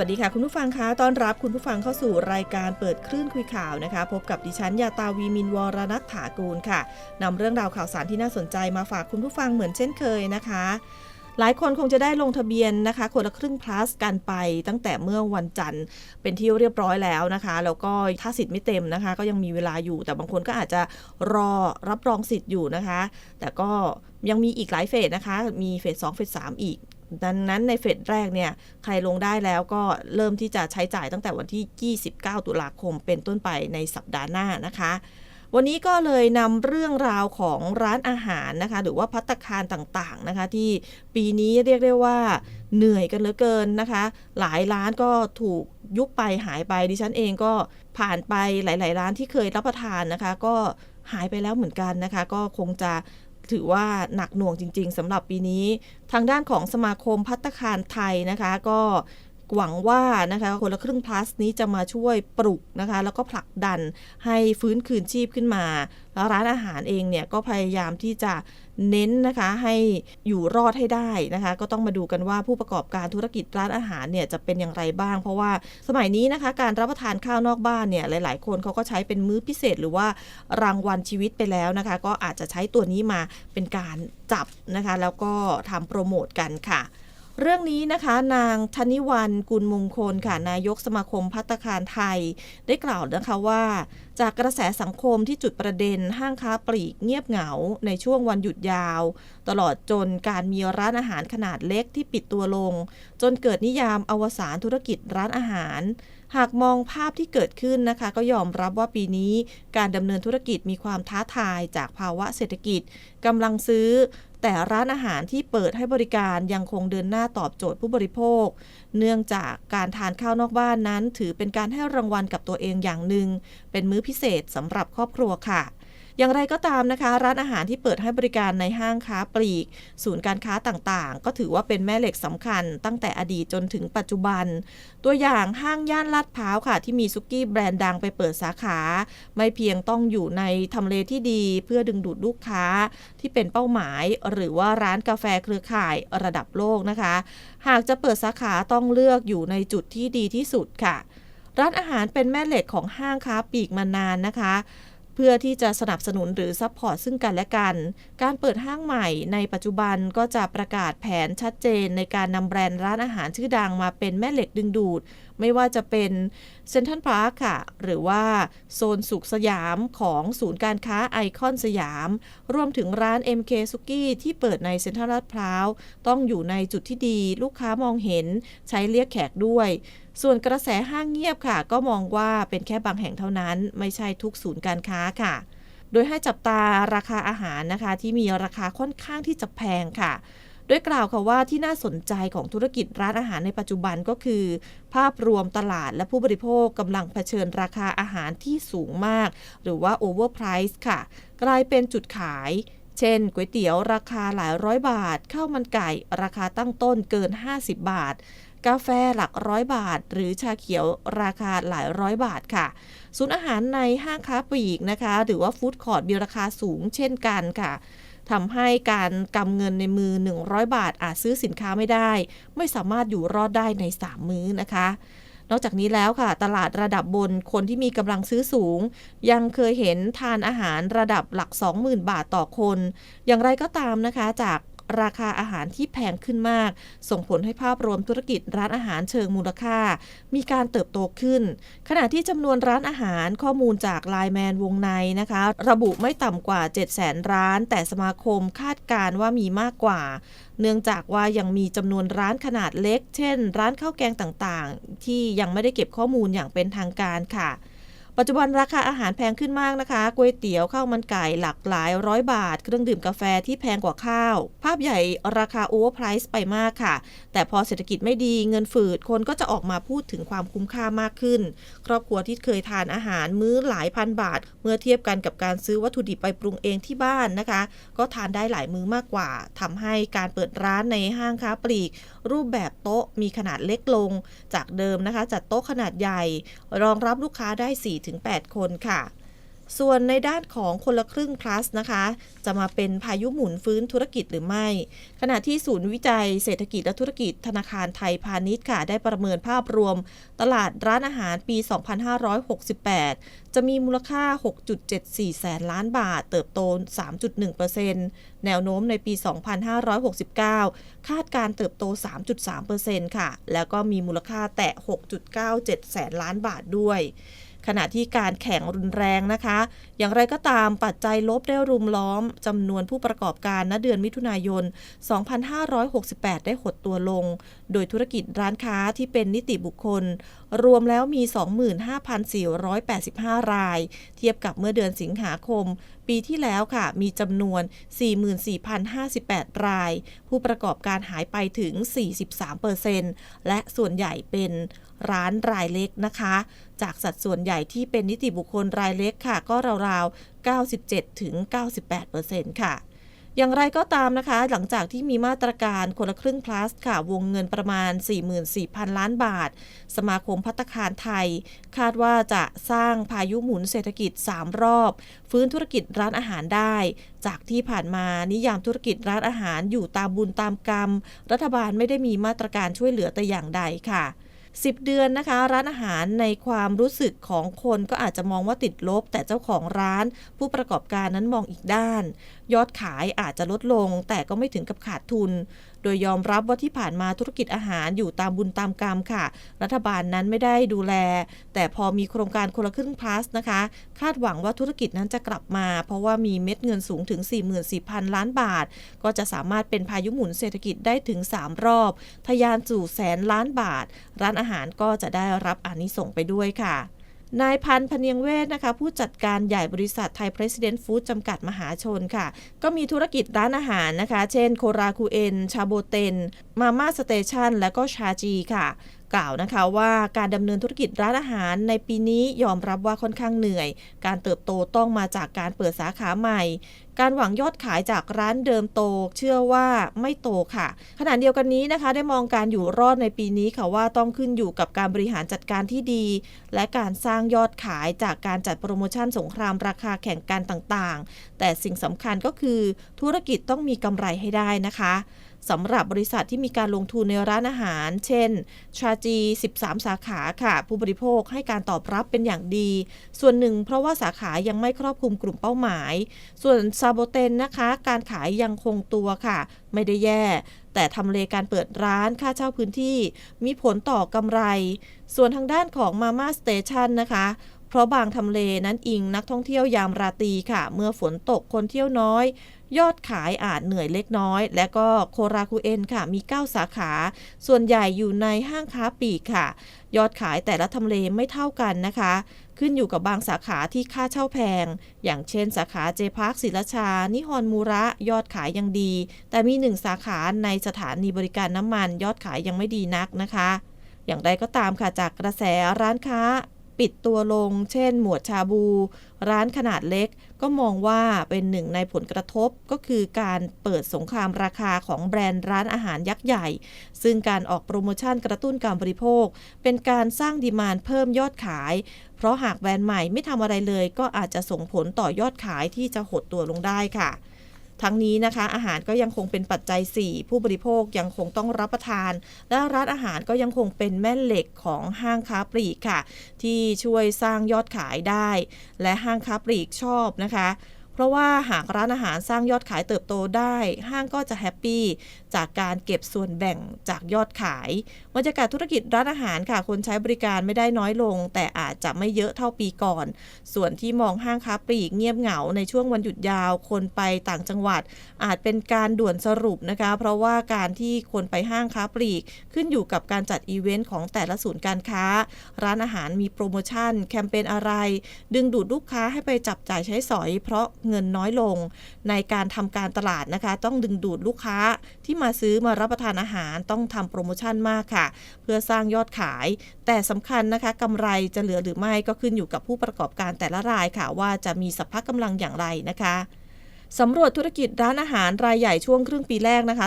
วัสดีค่ะ คุณผู้ฟังคะต้อนรับคุณผู้ฟังเข้าสู่รายการเปิดคลื่นคุยข่าวนะคะ พบกับดิฉันยาตาวีมินวรนัฐถากูลค่ะนำเรื่องราวข่าวสารที่น่าสนใจมาฝากคุณผู้ฟังเหมือนเช่นเคยนะคะ หลายคนคงจะได้ลงทะเบียนนะคะ คนละครึ่ง plus กันไปตั้งแต่เมื่อวันจันทร์เป็นที่เรียบร้อยแล้วนะคะ แล้วก็ถ้าสิทธิ์ไม่เต็มนะคะ ก็ยังมีเวลาอยู่ แต่บางคนก็อาจจะรอรับรองสิทธิ์อยู่นะคะ แต่ก็ยังมีอีกหลายเฟสนะคะ มีเฟส2เฟส3อีก ดังนั้นในเฟสแรกเนี่ยใครลงได้แล้วก็เริ่มที่จะใช้จ่ายตั้งแต่วันที่ 29 ตุลาคมเป็นต้นไปในสัปดาห์หน้านะคะ วันนี้ก็เลยนำเรื่องราวของร้านอาหารนะคะ หรือว่าพัตตาคารต่างๆนะคะ ที่ปีนี้เรียกได้ว่าเหนื่อยกันเหลือเกินนะคะ หลายร้านก็ถูกยุบไปหายไปดิฉันเองก็ผ่านไปหลาย ๆ ร้านที่เคยรับประทานนะคะ ก็หายไปแล้วเหมือนกันนะคะ ก็คงจะ ถือว่าหนักหน่วงจริง ๆสำหรับปีนี้ ทางด้านของสมาคมพัตตาคารไทยนะคะ ก็ หวังว่านะคะคนละครึ่ง plus นี้จะมาช่วยปลุกนะคะ แล้วก็ผลักดันให้ฟื้นคืนชีพขึ้นมา แล้วร้านอาหารเองเนี่ยก็พยายามที่จะเน้นนะคะให้อยู่รอดให้ได้นะคะ ก็ต้องมาดูกันว่าผู้ประกอบการธุรกิจร้านอาหารเนี่ยจะเป็นอย่างไรบ้าง เพราะว่าสมัยนี้นะคะ การรับประทานข้าวนอกบ้านเนี่ยหลาย ๆ คนเขาก็ใช้เป็นมื้อพิเศษหรือว่ารางวัลชีวิตไปแล้วนะคะ ก็อาจจะใช้ตัวนี้มาเป็นการจับนะคะ แล้วก็ทำโปรโมทกันค่ะ เรื่องนี้นะคะนางธนิวันกุลมงคลค่ะนายกสมาคมพัตตาคารไทย ได้กล่าวนะคะว่า จากกระแสสังคมที่จุดประเด็นห้างค้าปลีกเงียบเหงาในช่วงวันหยุดยาว ตลอดจนการมีร้านอาหารขนาดเล็กที่ปิดตัวลง จนเกิดนิยามอวสานธุรกิจร้านอาหารหากมองภาพที่เกิดขึ้นนะคะ ก็ยอมรับว่าปีนี้การดำเนินธุรกิจมีความท้าทายจากภาวะเศรษฐกิจกำลังซื้อ แต่ร้านอาหารที่เปิดให้บริการยังคงเดินหน้าตอบโจทย์ผู้บริโภค เนื่องจากการทานข้าวนอกบ้านนั้น ถือเป็นการให้รางวัลกับตัวเองอย่างหนึ่ง เป็นมื้อพิเศษสำหรับครอบครัวค่ะ อย่างไรก็ตามนะคะ ร้านอาหารที่เปิดให้บริการในห้างค้าปลีก ศูนย์การค้าต่างๆ ก็ถือว่าเป็นแม่เหล็กสำคัญ ตั้งแต่อดีตจนถึงปัจจุบัน ตัวอย่างห้างย่านลาดพร้าวค่ะ ที่มีซุกี้แบรนด์ดังไปเปิดสาขา ไม่เพียงต้องอยู่ในทำเลที่ดี เพื่อดึงดูดลูกค้าที่เป็นเป้าหมาย หรือว่าร้านกาแฟเครือข่ายระดับโลกนะคะ หากจะเปิดสาขาต้องเลือกอยู่ในจุดที่ดีที่สุดค่ะ ร้านอาหารเป็นแม่เหล็กของห้างค้าปลีกมานานนะคะ เพื่อที่จะสนับสนุนหรือซัพพอร์ตซึ่งกันและกัน การเปิดห้างใหม่ในปัจจุบันก็จะประกาศแผนชัดเจนในการนำแบรนด์ร้านอาหารชื่อดังมาเป็นแม่เหล็กดึงดูด ไม่ว่าจะเป็นเซ็นทรัลพาร์คค่ะ หรือว่าโซนสุขสยามของศูนย์การค้าไอคอนสยาม รวมถึงร้าน MK ซุกี้ที่เปิดในเซ็นทรัลลาดพร้าว ต้องอยู่ในจุดที่ดี ลูกค้ามองเห็นใช้เรียกแขกด้วย ส่วนกระแสห้างเงียบค่ะ ก็มองว่าเป็นแค่บางแห่งเท่านั้น ไม่ใช่ทุกศูนย์การค้าค่ะโดยให้จับตาราคาอาหารนะคะ ที่มีราคาค่อนข้างที่จะแพงค่ะ โดยกล่าวค่ะว่าที่น่าสนใจของธุรกิจร้านอาหารในปัจจุบันก็คือ ภาพรวมตลาดและผู้บริโภคกำลังเผชิญราคาอาหารที่สูงมาก หรือว่า overprice ค่ะ กลายเป็นจุดขายเช่นก๋วยเตี๋ยวราคาหลายร้อยบาท ข้าวมันไก่ ราคาตั้งต้นเกิน 50 บาท กาแฟหลักร้อยบาท หรือชาเขียวราคาหลายร้อยบาทค่ะ ศูนย์อาหารในห้างค้าปลีกนะคะ หรือว่าฟู้ดคอร์ทมีราคาสูงเช่นกันค่ะ ทำให้การกำเงินในมือ 100 บาทอาจซื้อสินค้าไม่ได้ ไม่สามารถอยู่รอดได้ใน 3 มื้อนะคะนอกจากนี้แล้วค่ะ ตลาดระดับบนคนที่มีกำลังซื้อสูง ยังเคยเห็นทานอาหารระดับหลัก 20,000 บาทต่อคน อย่างไรก็ตามนะคะ จาก ราคาอาหารที่แพงขึ้นมาก ส่งผลให้ภาพรวมธุรกิจร้านอาหารเชิงมูลค่า มีการเติบโตขึ้น ขณะที่จำนวนร้านอาหารข้อมูลจากไลแมนวงในนะคะ ระบุไม่ต่ำกว่า 7 0 0 0 0ร้าน แต่สมาคมคาดการว่ามีมากกว่า เนื่องจากว่ายังมีจำนวนร้านขนาดเล็ก เช่น ร้านข้าวแกงต่างๆ ที่ยังไม่ได้เก็บข้อมูลอย่างเป็นทางการค่ะ ปัจจุบันราคาอาหารแพงขึ้นมากนะคะก๋วยเตี๋ยวข้าวมันไก่หลากหลายร้อยบาท เครื่องดื่มกาแฟที่แพงกว่าข้าว ภาพใหญ่ราคาโอเวอร์ไพรส์ไปมากค่ะ แต่พอเศรษฐกิจไม่ดีเงินฝืดคนก็จะออกมาพูดถึงความคุ้มค่ามากขึ้น ครอบครัวที่เคยทานอาหารมื้อหลายพันบาท เมื่อเทียบกันกับการซื้อวัตถุดิบไปปรุงเองที่บ้านนะคะ ก็ทานได้หลายมื้อมากกว่าทำให้การเปิดร้านในห้างค้าปลีก รูปแบบโต๊ะมีขนาดเล็กลง จากเดิมนะคะจัดโต๊ะขนาดใหญ่ รองรับลูกค้าได้4-8คนค่ะ ส่วนในด้านของคนละครึ่ง plus นะคะ จะมาเป็นพายุหมุนฟื้นธุรกิจหรือไม่ ขณะที่ศูนย์วิจัยเศรษฐกิจและธุรกิจธนาคารไทยพาณิชย์ค่ะ ได้ประเมินภาพรวม ตลาดร้านอาหารปี 2568 จะมีมูลค่า 6.74 แสนล้านบาท เติบโต 3.1%แนวโน้มในปี 2569 คาดการเติบโต 3.3%ค่ะ แล้วก็มีมูลค่าแตะ 6.97 แสนล้านบาทด้วย ขณะที่การแข่งรุนแรงนะคะ อย่างไรก็ตามปัจจัยลบได้รุมล้อมจำนวนผู้ประกอบการณเดือนมิถุนายน 2568 ได้หดตัวลง โดยธุรกิจร้านค้าที่เป็นนิติบุคคล รวมแล้วมี 25,485 ราย เทียบกับเมื่อเดือนสิงหาคม ปีที่แล้วค่ะ มีจำนวน 44,058 ราย ผู้ประกอบการหายไปถึง 43%และส่วนใหญ่เป็น ร้านรายเล็กนะคะ จากสัดส่วนใหญ่ที่เป็นนิติบุคคลรายเล็กค่ะ ก็ราวๆ 97-98%ค่ะอย่างไรก็ตามนะคะ หลังจากที่มีมาตรการคนละครึ่ง plus ค่ะ วงเงินประมาณ 44,000 ล้านบาท สมาคมพัตตาคารไทย คาดว่าจะสร้างพายุหมุนเศรษฐกิจ 3 รอบ ฟื้นธุรกิจร้านอาหารได้ จากที่ผ่านมานิยามธุรกิจร้านอาหารอยู่ตามบุญตามกรรม รัฐบาลไม่ได้มีมาตรการช่วยเหลือแต่อย่างใดค่ะ 10 เดือนนะคะ ร้านอาหารในความรู้สึกของคนก็อาจจะมองว่าติดลบ แต่เจ้าของร้านผู้ประกอบการนั้นมองอีกด้าน ยอดขายอาจจะลดลง แต่ก็ไม่ถึงกับขาดทุน โดยยอมรับว่าที่ผ่านมาธุรกิจอาหารอยู่ตามบุญตามกรรมค่ะ รัฐบาลนั้นไม่ได้ดูแล แต่พอมีโครงการคนละครึ่ง plus นะคะ คาดหวังว่าธุรกิจนั้นจะกลับมา เพราะว่ามีเม็ดเงินสูงถึง 44,000 ล้านบาท ก็จะสามารถเป็นพายุหมุนเศรษฐกิจได้ถึง 3 รอบทะยานสู่แสนล้านบาท ร้านอาหารก็จะได้รับอานิสงส์ไปด้วยค่ะ นายพันธ์พเนียงเวทนะคะ ผู้จัดการใหญ่บริษัทไทยเพรสเดนต์ฟู้ดจำกัดมหาชนค่ะ ก็มีธุรกิจร้านอาหารนะคะ เช่น โคราคูเอ็นชาโบเตน มาม่าสเตชันและก็ชาจีค่ะ กล่าวนะคะว่าการดำเนินธุรกิจร้านอาหารในปีนี้ยอมรับว่าค่อนข้างเหนื่อย การเติบโตต้องมาจากการเปิดสาขาใหม่ การหวังยอดขายจากร้านเดิมโต เชื่อว่าไม่โตค่ะ ขณะเดียวกันนี้นะคะ ได้มองการอยู่รอดในปีนี้ค่ะว่าต้องขึ้นอยู่กับการบริหารจัดการที่ดี และการสร้างยอดขายจากการจัดโปรโมชั่นสงครามราคาแข่งกันต่างๆ แต่สิ่งสำคัญก็คือธุรกิจต้องมีกำไรให้ได้นะคะ สำหรับบริษัทที่มีการลงทุนในร้านอาหาร เช่น ชาจี 13 สาขาค่ะ ผู้บริโภคให้การตอบรับเป็นอย่างดี ส่วนหนึ่งเพราะว่าสาขายังไม่ครอบคลุมกลุ่มเป้าหมาย ส่วนซาโบเตนนะคะ การขายยังคงตัวค่ะ ไม่ได้แย่ แต่ทำเลการเปิดร้านค่าเช่าพื้นที่ มีผลต่อกำไร ส่วนทางด้านของมาม่าสเตชันนะคะ เพราะบางทำเลนั้นอิงนักท่องเที่ยวยามราตรีค่ะ เมื่อฝนตกคนเที่ยวน้อย ยอดขายอาจเหนื่อยเล็กน้อย และก็โคราคูเอ็นค่ะ มี 9 สาขา ส่วนใหญ่อยู่ในห้างค้าปลีกค่ะ ยอดขายแต่ละทำเลไม่เท่ากันนะคะ ขึ้นอยู่กับบางสาขาที่ค่าเช่าแพง อย่างเช่นสาขาเจพาร์คศิลชา นิฮอนมูระ ยอดขายยังดี แต่มีหนึ่งสาขาในสถานีบริการน้ำมัน ยอดขายยังไม่ดีนักนะคะ อย่างไรก็ตามค่ะจากกระแสร้านค้า ปิดตัวลง เช่น หมวดชาบู ร้านขนาดเล็ก ก็มองว่าเป็นหนึ่งในผลกระทบก็คือการเปิดสงครามราคาของแบรนด์ร้านอาหารยักษ์ใหญ่ ซึ่งการออกโปรโมชั่นกระตุ้นการบริโภค เป็นการสร้างดีมานเพิ่มยอดขาย เพราะหากแบรนด์ใหม่ไม่ทำอะไรเลย ก็อาจจะส่งผลต่อยอดขายที่จะหดตัวลงได้ค่ะ ทั้งนี้นะคะ อาหารก็ยังคงเป็นปัจจัย 4 ผู้บริโภคยังคงต้องรับประทาน และร้านอาหารก็ยังคงเป็นแม่เหล็กของห้างค้าปลีกค่ะ ที่ช่วยสร้างยอดขายได้ และห้างค้าปลีกชอบนะคะ เพราะว่าหากร้านอาหารสร้างยอดขายเติบโตได้ ห้างก็จะแฮปปี้ จากการเก็บส่วนแบ่งจากยอดขายบรรยากาศธุรกิจร้านอาหารค่ะ คนใช้บริการไม่ได้น้อยลง แต่อาจจะไม่เยอะเท่าปีก่อน ส่วนที่มองห้างค้าปลีกเงียบเหงาในช่วงวันหยุดยาว คนไปต่างจังหวัด อาจเป็นการด่วนสรุปนะคะ เพราะว่าการที่คนไปห้างค้าปลีก ขึ้นอยู่กับการจัดอีเวนต์ของแต่ละศูนย์การค้า ร้านอาหารมีโปรโมชั่น แคมเปญอะไร ดึงดูดลูกค้าให้ไปจับจ่ายใช้สอย เพราะเงินน้อยลง ในการทำการตลาดนะคะ ต้องดึงดูดลูกค้าที่มาซื้อมารับประทานอาหารต้องทำโปรโมชั่นมากค่ะ เพื่อสร้างยอดขาย แต่สำคัญนะคะกำไรจะเหลือหรือไม่ก็ขึ้นอยู่กับผู้ประกอบการแต่ละรายค่ะ ว่าจะมีสัพพะกำลังอย่างไรนะคะสำรวจธุรกิจร้านอาหารรายใหญ่ช่วงครึ่งปีแรกนะคะ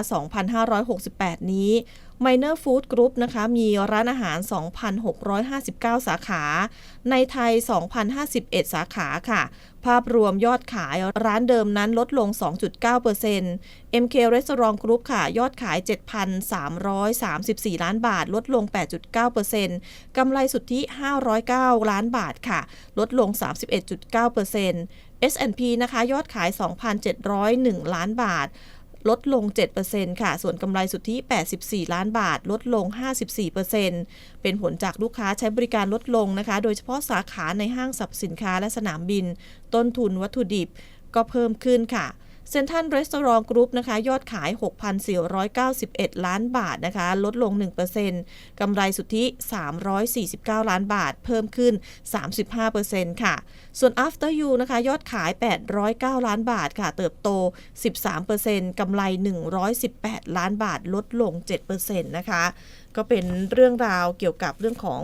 2568 นี้ Minor Food Group นะคะมีร้านอาหาร 2,659 สาขา ในไทย 2,051 สาขาค่ะ ภาพรวมยอดขายร้านเดิมนั้นลดลง 2.9% MK Restaurant Group ค่ะ ยอดขาย 7,334 ล้านบาท ลดลง 8.9%กำไรสุทธิ 509 ล้านบาทค่ะ ลดลง 31.9% S&P นะคะ ยอดขาย 2,701 ล้านบาท ลดลง 7%ค่ะ ส่วนกำไรสุทธิ 84 ล้านบาท ลดลง 54%เป็นผลจากลูกค้าใช้บริการลดลงนะคะ โดยเฉพาะสาขาในห้างสรรพสินค้าและสนามบิน ต้นทุนวัตถุดิบก็เพิ่มขึ้นค่ะ เซนทันรีสอร์ทกรุ๊ปนะคะยอดขาย 6,491 ล้านบาทนะคะลดลง 1%กำไรสุทธิ 349 ล้านบาท เพิ่มขึ้น 35%ค่ะ ส่วน After You นะคะยอดขาย 809 ล้านบาทค่ะเติบโต 13%กำไร 118 ล้านบาทลดลง 7%นะคะก็เป็นเรื่องราวเกี่ยวกับเรื่องของ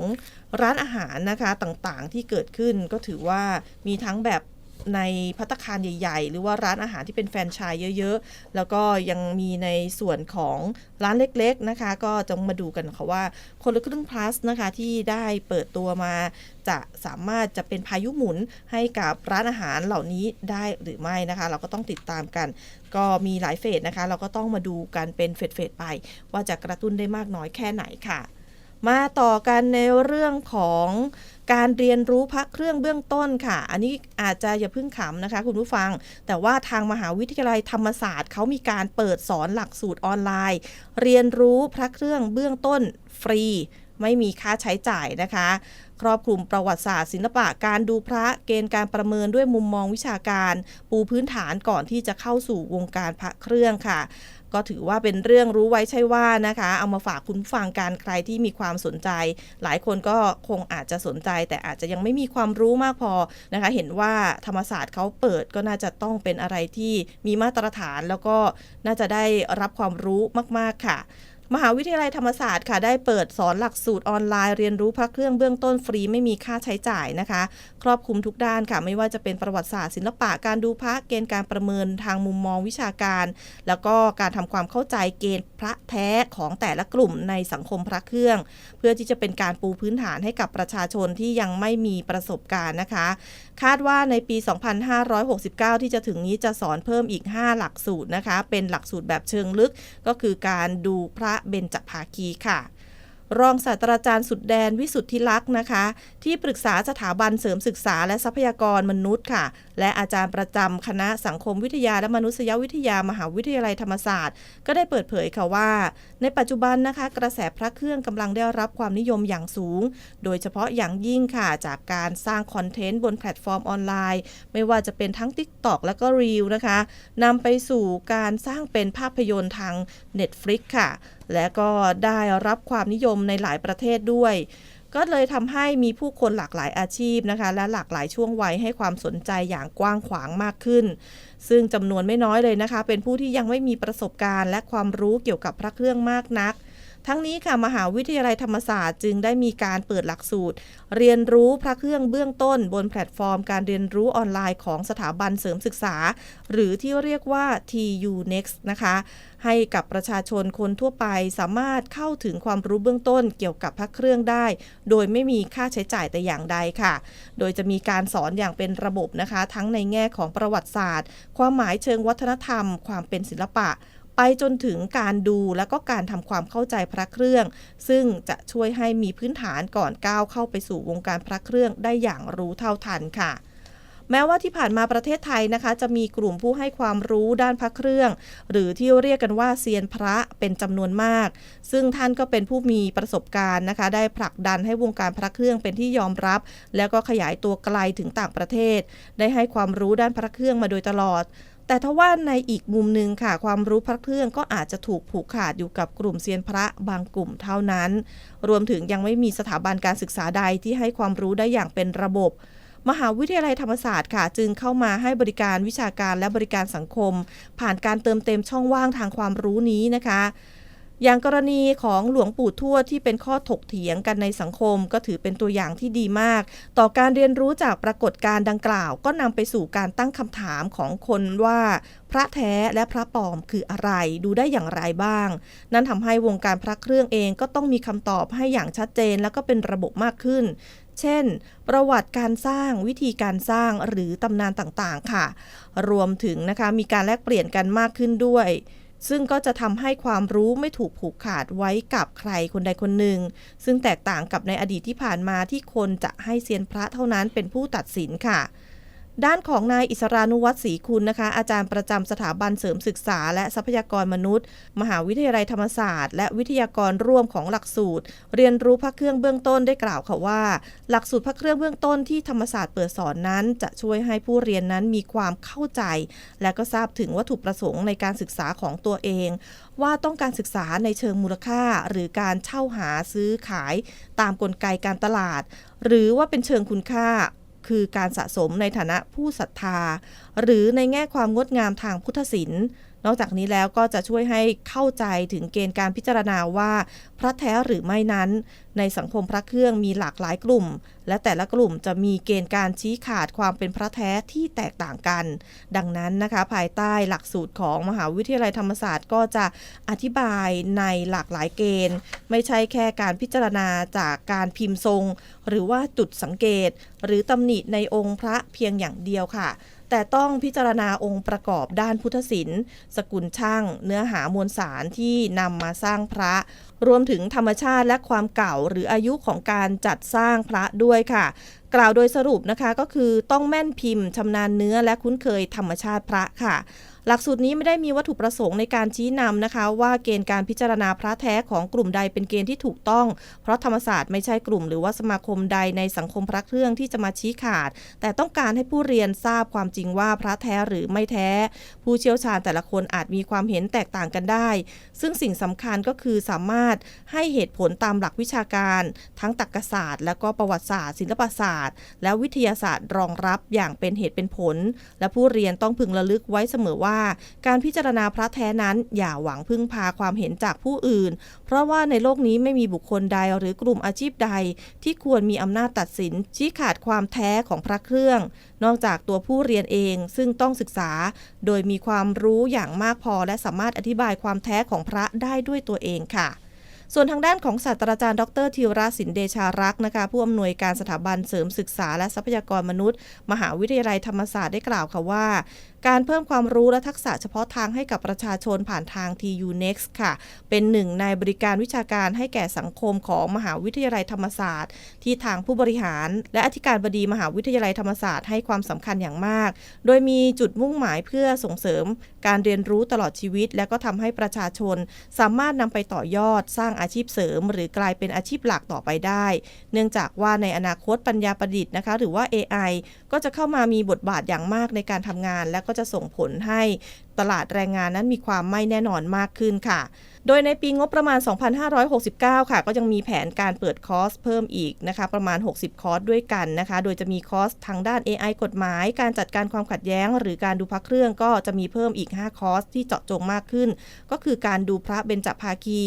ร้านอาหารนะคะต่างๆที่เกิดขึ้นก็ถือว่ามีทั้งแบบ ในพัตตาคารใหญ่ ๆ หรือว่าร้านอาหารที่เป็นแฟรนไชส์เยอะ ๆ แล้วก็ยังมีในส่วนของร้านเล็กๆนะคะ ก็จะมาดูกันค่ะว่าคนละครึ่ง plus นะคะที่ได้เปิดตัวมา จะสามารถจะเป็นพายุหมุนให้กับร้านอาหารเหล่านี้ได้หรือไม่นะคะ เราก็ต้องติดตามกัน ก็มีหลายเฟสนะคะ เราก็ต้องมาดูกันเป็นเฟสๆไป ว่าจะกระตุ้นได้มากน้อยแค่ไหนค่ะ มาต่อกันในเรื่องของการเรียนรู้พักเครื่องเบื้องต้นค่ะ อันนี้อาจจะอย่าเพิ่งขำนะคะ คุณผู้ฟัง แต่ว่าทางมหาวิทยาลัยธรรมศาสตร์เขามีการเปิดสอนหลักสูตรออนไลน์ เรียนรู้พระเครื่องเบื้องต้นฟรี ไม่มีค่าใช้จ่ายนะคะ ครอบคลุมประวัติศาสตร์ศิลปะการดูพระเกณฑ์การประเมินด้วยมุมมองวิชาการ ปูพื้นฐานก่อนที่จะเข้าสู่วงการพระเครื่องค่ะ ก็ถือว่าเป็นเรื่องรู้ไว้ใช่ว่านะคะ เอามาฝากคุณฟังการใครที่มีความสนใจ หลายคนก็คงอาจจะสนใจ แต่อาจจะยังไม่มีความรู้มากพอนะคะ เห็นว่าธรรมศาสตร์เขาเปิดก็น่าจะต้องเป็นอะไรที่มีมาตรฐาน แล้วก็น่าจะได้รับความรู้มาก ๆค่ะ มหาวิทยาลัยธรรมศาสตร์ค่ะได้เปิดสอนหลักสูตรออนไลน์เรียนรู้พระเครื่องเบื้องต้นฟรีไม่มีค่าใช้จ่ายนะคะ ครอบคลุมทุกด้านค่ะ ไม่ว่าจะเป็นประวัติศาสตร์ศิลปะการดูพระเกณฑ์การประเมินทางมุมมองวิชาการ แล้วก็การทำความเข้าใจเกณฑ์พระแท้ของแต่ละกลุ่มในสังคมพระเครื่อง เพื่อที่จะเป็นการปูพื้นฐานให้กับประชาชนที่ยังไม่มีประสบการณ์นะคะ คาดว่าในปี 2569 ที่จะถึงนี้จะสอนเพิ่มอีก 5 หลักสูตรนะคะ เป็นหลักสูตรแบบเชิงลึกก็คือการดูพระเบญจภาคีค่ะ รองศาสตราจารย์สุดแดนวิสุทธิลักษ์นะคะที่ปรึกษาสถาบันเสริมศึกษาและทรัพยากรมนุษย์ค่ะ และอาจารย์ประจำคณะสังคมวิทยาและมนุษยวิทยามหาวิทยาลัยธรรมศาสตร์ ก็ได้เปิดเผยค่ะว่า ในปัจจุบันนะคะ กระแสพระเครื่องกำลังได้รับความนิยมอย่างสูง โดยเฉพาะอย่างยิ่งค่ะจากการสร้างคอนเทนต์บนแพลตฟอร์มออนไลน์ ไม่ว่าจะเป็นทั้ง TikTok และก็ Reel นะคะนำไปสู่การสร้างเป็นภาพยนตร์ทาง Netflix ค่ะ และก็ได้รับความนิยมในหลายประเทศด้วย ก็เลยทำให้มีผู้คนหลากหลายอาชีพนะคะ และหลากหลายช่วงวัยให้ความสนใจอย่างกว้างขวางมากขึ้น ซึ่งจำนวนไม่น้อยเลยนะคะ เป็นผู้ที่ยังไม่มีประสบการณ์ และความรู้เกี่ยวกับพระเครื่องมากนัก ทั้งนี้ค่ะมหาวิทยาลัยธรรมศาสตร์จึงได้มีการเปิดหลักสูตร เรียนรู้พระเครื่องเบื้องต้น บนแพลตฟอร์มการเรียนรู้ออนไลน์ของสถาบันเสริมศึกษา หรือที่เรียกว่า TU Next นะคะ ให้กับประชาชนคนทั่วไปสามารถเข้าถึงความรู้เบื้องต้นเกี่ยวกับพระเครื่องได้ โดยไม่มีค่าใช้จ่ายแต่อย่างใดค่ะ โดยจะมีการสอนอย่างเป็นระบบนะคะ ทั้งในแง่ของประวัติศาสตร์ ความหมายเชิงวัฒนธรรม ความเป็นศิลปะ ไปจนถึงการดูและก็การทำความเข้าใจพระเครื่อง ซึ่งจะช่วยให้มีพื้นฐานก่อนก้าวเข้าไปสู่วงการพระเครื่องได้อย่างรู้เท่าทันค่ะแม้ว่าที่ผ่านมาประเทศไทยนะคะ จะมีกลุ่มผู้ให้ความรู้ด้านพระเครื่อง หรือที่เรียกกันว่าเซียนพระเป็นจำนวนมาก ซึ่งท่านก็เป็นผู้มีประสบการณ์นะคะ ได้ผลักดันให้วงการพระเครื่องเป็นที่ยอมรับ แล้วก็ขยายตัวไกลถึงต่างประเทศ ได้ให้ความรู้ด้านพระเครื่องมาโดยตลอด แต่ทว่าในอีกมุมหนึ่งค่ะ ความรู้พระเครื่องก็อาจจะถูกผูกขาดอยู่กับกลุ่มเซียนพระบางกลุ่มเท่านั้น รวมถึงยังไม่มีสถาบันการศึกษาใดที่ให้ความรู้ได้อย่างเป็นระบบ มหาวิทยาลัยธรรมศาสตร์ค่ะ จึงเข้ามาให้บริการวิชาการและบริการสังคม ผ่านการเติมเต็มช่องว่างทางความรู้นี้นะคะ อย่างกรณีของหลวงปู่ทวดที่เป็นข้อถกเถียงกันในสังคม ก็ถือเป็นตัวอย่างที่ดีมาก ต่อการเรียนรู้จากปรากฏการณ์ดังกล่าว ก็นำไปสู่การตั้งคำถามของคนว่า พระแท้และพระปลอมคืออะไรดูได้อย่างไรบ้าง นั่นทำให้วงการพระเครื่องเองก็ต้องมีคำตอบให้อย่างชัดเจนแล้วก็เป็นระบบมากขึ้นเช่น ประวัติการสร้างวิธีการสร้างหรือตำนานต่างๆ ค่ะ รวมถึงนะคะมีการแลกเปลี่ยนกันมากขึ้นด้วย ซึ่งก็จะทำให้ความรู้ไม่ถูกผูกขาดไว้กับใครคนใดคนหนึ่ง ซึ่งแตกต่างกับในอดีตที่ผ่านมาที่คนจะให้เซียนพระเท่านั้นเป็นผู้ตัดสินค่ะ ด้านของนายอิสรานุวัตรศรีคุณนะคะ อาจารย์ประจำสถาบันเสริมศึกษา และทรัพยากรมนุษย์ มหาวิทยาลัยธรรมศาสตร์ และวิทยากรร่วมของหลักสูตร เรียนรู้พระเครื่องเบื้องต้นได้กล่าวค่ะว่า หลักสูตรพระเครื่องเบื้องต้นที่ธรรมศาสตร์เปิดสอนนั้น จะช่วยให้ผู้เรียนนั้นมีความเข้าใจ และก็ทราบถึงวัตถุประสงค์ในการศึกษาของตัวเอง ว่าต้องการศึกษาในเชิงมูลค่า หรือการเช่าหาซื้อขาย ตามกลไกการตลาด หรือว่าเป็นเชิงคุณค่า คือการสะสมในฐานะผู้ศรัทธา หรือในแง่ความงดงามทางพุทธศิลป์นอกจากนี้แล้วก็จะช่วยให้เข้าใจถึงเกณฑ์การพิจารณาว่า พระแท้หรือไม่นั้น ในสังคมพระเครื่องมีหลากหลายกลุ่ม และแต่ละกลุ่มจะมีเกณฑ์การชี้ขาดความเป็นพระแท้ที่แตกต่างกัน ดังนั้นนะคะภายใต้หลักสูตรของมหาวิทยาลัยธรรมศาสตร์ก็จะอธิบายในหลากหลายเกณฑ์ ไม่ใช่แค่การพิจารณาจากการพิมพ์ทรง หรือว่าจุดสังเกต หรือตำหนิในองค์พระเพียงอย่างเดียวค่ะแต่ต้องพิจารณาองค์ประกอบด้านพุทธศิลป์ สกุลช่าง เนื้อหามวลสารที่นำมาสร้างพระ รวมถึงธรรมชาติและความเก่าหรืออายุของการจัดสร้างพระด้วยค่ะ กล่าวโดยสรุปนะคะก็คือต้องแม่นพิมพ์ชำนาญเนื้อและคุ้นเคยธรรมชาติพระค่ะ หลักสูตรนี้ไม่ได้มีวัตถุประสงค์ในการชี้นำนะคะ ว่าเกณฑ์การพิจารณาพระแท้ของกลุ่มใดเป็นเกณฑ์ที่ถูกต้อง เพราะธรรมศาสตร์ไม่ใช่กลุ่มหรือว่าสมาคมใดในสังคมพระเครื่องที่จะมาชี้ขาด แต่ต้องการให้ผู้เรียนทราบความจริงว่าพระแท้หรือไม่แท้ ผู้เชี่ยวชาญแต่ละคนอาจมีความเห็นแตกต่างกันได้ ซึ่งสิ่งสำคัญก็คือสามารถให้เหตุผลตามหลักวิชาการ ทั้งตรรกศาสตร์ และก็ประวัติศาสตร์ ศิลปศาสตร์ และวิทยาศาสตร์รองรับอย่างเป็นเหตุเป็นผล และผู้เรียนต้องพึงระลึกไว้เสมอว่าการพิจารณาพระแท้นั้นอย่าหวังพึ่งพาความเห็นจากผู้อื่น เพราะว่าในโลกนี้ไม่มีบุคคลใดหรือกลุ่มอาชีพใด ที่ควรมีอำนาจตัดสินชี้ขาดความแท้ของพระเครื่อง นอกจากตัวผู้เรียนเองซึ่งต้องศึกษา โดยมีความรู้อย่างมากพอและสามารถอธิบายความแท้ของพระได้ด้วยตัวเองค่ะ ส่วนทางด้านของศาสตราจารย์ดรธีรศินเดชารักษ์นะคะผู้อำนวยการสถาบันเสริมศึกษาและทรัพยากรมนุษย์ มหาวิทยาลัยธรรมศาสตร์ได้กล่าวค่ะว่า การเพิ่มความรู้และทักษะเฉพาะทางให้กับประชาชนผ่านทาง TU Next ค่ะ เป็นหนึ่งในบริการวิชาการให้แก่สังคมของมหาวิทยาลัยธรรมศาสตร์ ที่ทางผู้บริหาร และอธิการบดีมหาวิทยาลัยธรรมศาสตร์ให้ความสำคัญอย่างมาก โดยมีจุดมุ่งหมายเพื่อส่งเสริม การเรียนรู้ตลอดชีวิต และก็ทำให้ประชาชน สามารถนำไปต่อยอดสร้างอาชีพเสริม หรือกลายเป็นอาชีพหลักต่อไปได้ เนื่องจากว่าในอนาคตปัญญาประดิษฐ์นะคะ หรือว่า AI ก็จะเข้ามามีบทบาทอย่างมากในการทำงาน และก็จะส่งผลให้ตลาดแรงงานนั้นมีความไม่แน่นอนมากขึ้นค่ะโดยในปีงบประมาณ 2569 ค่ะ ก็ยังมีแผนการเปิดคอร์สเพิ่มอีกนะคะ ประมาณ 60 คอร์สด้วยกันนะคะ โดยจะมีคอร์สทางด้าน AI กฎหมาย การจัดการความขัดแย้ง หรือการดูพระเครื่องก็จะมีเพิ่มอีก 5 คอร์สที่เจาะจงมากขึ้น ก็คือการดูพระเบญจภาคี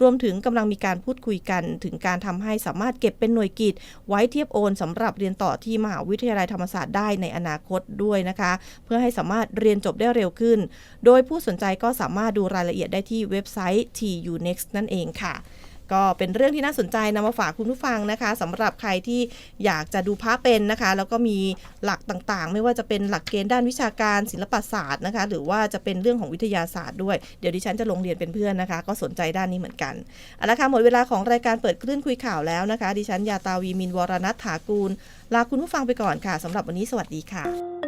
รวมถึงกำลังมีการพูดคุยกัน ถึงการทำให้สามารถเก็บเป็นหน่วยกิจ ไว้เทียบโอนสำหรับเรียนต่อที่มหาวิทยาลัยธรรมศาสตร์ได้ในอนาคตด้วยนะคะ เพื่อให้สามารถเรียนจบได้เร็วขึ้น โดยผู้สนใจก็สามารถดูรายละเอียดได้ที่เว็บไซต์ TU Next นั่นเองค่ะ ก็เป็นเรื่องที่น่าสนใจนำมาฝากคุณผู้ฟังนะคะสำหรับใครที่อยากจะดูพระเป็นนะคะ แล้วก็มีหลักต่างๆ ไม่ว่าจะเป็นหลักเกณฑ์ด้านวิชาการศิลปศาสตร์นะคะ หรือว่าจะเป็นเรื่องของวิทยาศาสตร์ด้วยเดี๋ยวดิฉันจะลงเรียนเป็นเพื่อนนะคะ ก็สนใจด้านนี้เหมือนกันเอาละค่ะหมดเวลาของรายการเปิดคลื่นคุยข่าวแล้วนะคะ ดิฉันยาตาวีมินวรนัฐถากูลลาคุณผู้ฟังไปก่อนค่ะสำหรับวันนี้สวัสดีค่ะ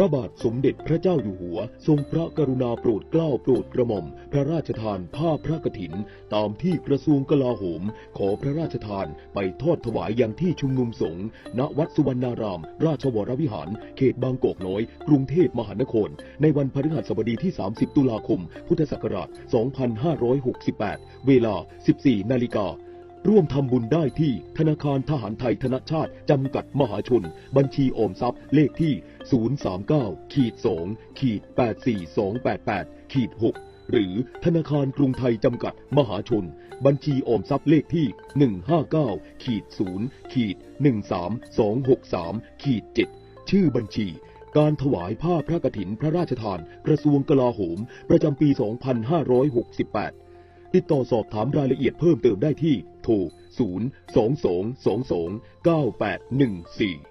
ระบาทสมเด็จพระเจ้าอยู่หัว ทรงพระกรุณาโปรดเกล้าโปรดกระหม่อม พระราชทานผ้าพระกฐิน ตามที่กระทรวงกลาโหม ขอพระราชทานไปทอดถวายยังที่ชุมนุมสงฆ์ณวัดสุวรรณาราม ราชวรวิหาร เขตบางกอกน้อย กรุงเทพมหานคร ในวันพฤหัสบดีที่ 30 ตุลาคม พุทธศักราช 2568 เวลา 14 นาฬิการ่วมทำบุญได้ที่ธนาคารทหารไทยธนชาติ จำกัดมหาชน บัญชีออมทรัพย์เลขที่ 039ขีด2ขีด84288ขีด6หรือธนาคารกรุงไทยจำกัดมหาชน บัญชีออมทรัพย์เลขที่ 159ขีด0ขีด13263ขีด7ชื่อบัญชีการถวายผ้าพระกฐินพระราชทาน กระทรวงกลาโหม ประจำปี 2568 ติดต่อสอบถามรายละเอียดเพิ่มเติมได้ที่ โทร 0 2 2 2 2 9 8 1 4